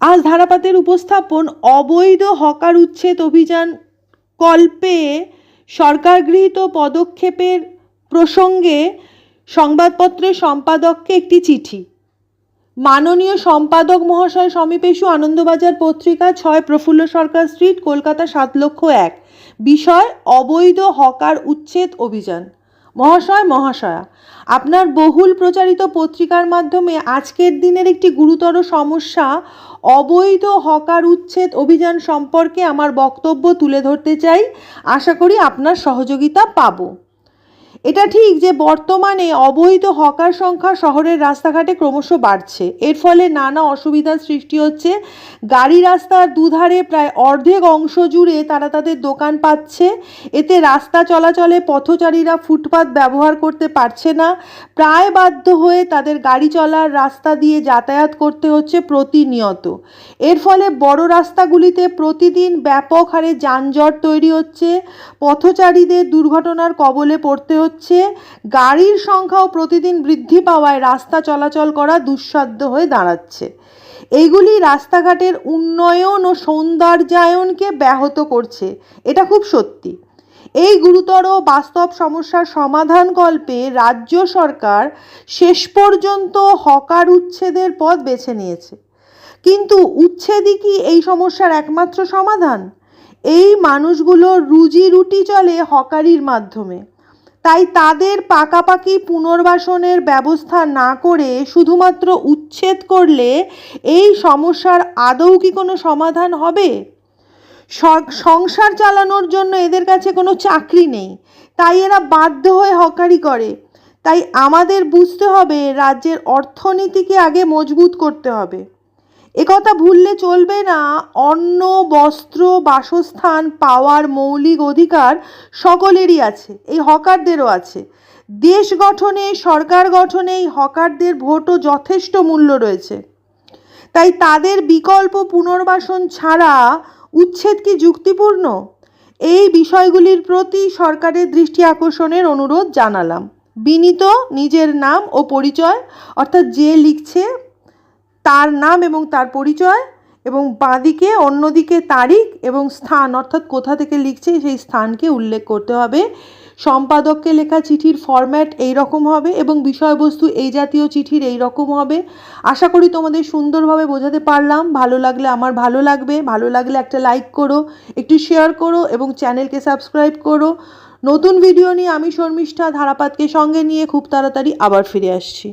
আজ ধারাপাতের উপস্থাপন অবৈধ হকার উচ্ছেদ অভিযান কল্পে সরকার গৃহীত পদক্ষেপের প্রসঙ্গে সংবাদপত্রের সম্পাদককে একটি চিঠি। মাননীয় সম্পাদক মহাশয় সমীপেশু আনন্দবাজার পত্রিকা ছয় প্রফুল্ল সরকার স্ট্রিট, কলকাতা সাত লক্ষ এক। বিষয় অবৈধ হকার উচ্ছেদ অভিযান। মহাশয়, মহাশয়া, আপনার বহুল প্রচারিত পত্রিকার মাধ্যমে আজকের দিনের একটি গুরুতর সমস্যা, অবৈধ হকার উচ্ছেদ অভিযান সম্পর্কে আমার বক্তব্য তুলে ধরতে চাই। আশা করি আপনার সহযোগিতা পাবো। এটা ঠিক যে বর্তমানে অবৈধ হকার সংখ্যা শহরের রাস্তাঘাটে ক্রমশ বাড়ছে। এর ফলে নানা অসুবিধার সৃষ্টি হচ্ছে। গাড়ি রাস্তার দুধারে প্রায় অর্ধেক অংশ জুড়ে তারা তাদের দোকান পাচ্ছে। এতে রাস্তা চলাচলে পথচারীরা ফুটপাত ব্যবহার করতে পারছে না। প্রায় বাধ্য হয়ে তাদের গাড়ি চলার রাস্তা দিয়ে যাতায়াত করতে হচ্ছে প্রতিনিয়ত। এর ফলে বড় রাস্তাগুলিতে প্রতিদিন ব্যাপক হারে যানজট তৈরি হচ্ছে। পথচারীদের দুর্ঘটনার কবলে পড়তে হচ্ছে। গাড়ির সংখ্যাও প্রতিদিন বৃদ্ধি পাওয়ায় রাস্তা চলাচল করা দুঃসাধ্য হয়ে দাঁড়াচ্ছে। এইগুলি রাস্তাঘাটের উন্নয়ন ও সৌন্দর্যায়নকে ব্যাহত করছে। এটা খুব সত্যি। এই গুরুতর বাস্তব সমস্যার সমাধান কল্পে রাজ্য সরকার শেষ পর্যন্ত হকার উচ্ছেদের পথ বেছে নিয়েছে। কিন্তু উচ্ছেদই কি এই সমস্যার একমাত্র সমাধান? এই মানুষগুলোর রুজি রুটি চলে হকারির মাধ্যমে। তাই তাদের পাকাপাকি পুনর্বাসনের ব্যবস্থা না করে শুধুমাত্র উচ্ছেদ করলে এই সমস্যার আদৌ কি কোনো সমাধান হবে? সংসার চালানোর জন্য এদের কাছে কোনো চাকরি নেই। তাই এরা বাধ্য হয়ে হকারি করে। তাই আমাদের বুঝতে হবে রাজ্যের অর্থনীতিকে আগে মজবুত করতে হবে। একথা ভুললে চলবে না। অন্ন, বস্ত্র, বাসস্থান, পাওয়ার, মৌলিক অধিকার সকলেরই আছে, এই হকারদেরও আছে। দেশ গঠনে, সরকার গঠনে এই হকারদের ভোটও যথেষ্ট মূল্য রয়েছে। তাই তাদের বিকল্প পুনর্বাসন ছাড়া উচ্ছেদ কি যুক্তিপূর্ণ? এই বিষয়গুলির প্রতি সরকারের দৃষ্টি আকর্ষণের অনুরোধ জানালাম। বিনীত নিজের নাম ও পরিচয়, অর্থাৎ যে লিখছে তার নাম এবং তার পরিচয় এবং বাঁদিকে, অন্যদিকে তারিখ এবং স্থান, অর্থাৎ কোথা থেকে লিখছে সেই স্থানকে উল্লেখ করতে হবে। সম্পাদককে লেখা চিঠির ফরম্যাট এই রকম হবে এবং বিষয়বস্তু এই জাতীয় চিঠির এই রকম হবে। আশা করি তোমাদের সুন্দরভাবে বোঝাতে পারলাম। ভালো লাগলে আমার ভালো লাগবে। ভালো লাগলে একটা লাইক করো, একটু শেয়ার করো এবং চ্যানেলকে সাবস্ক্রাইব করো। নতুন ভিডিও নিয়ে আমি শর্মিষ্ঠা ধারাপাতকে সঙ্গে নিয়ে খুব তাড়াতাড়ি আবার ফিরে আসছি।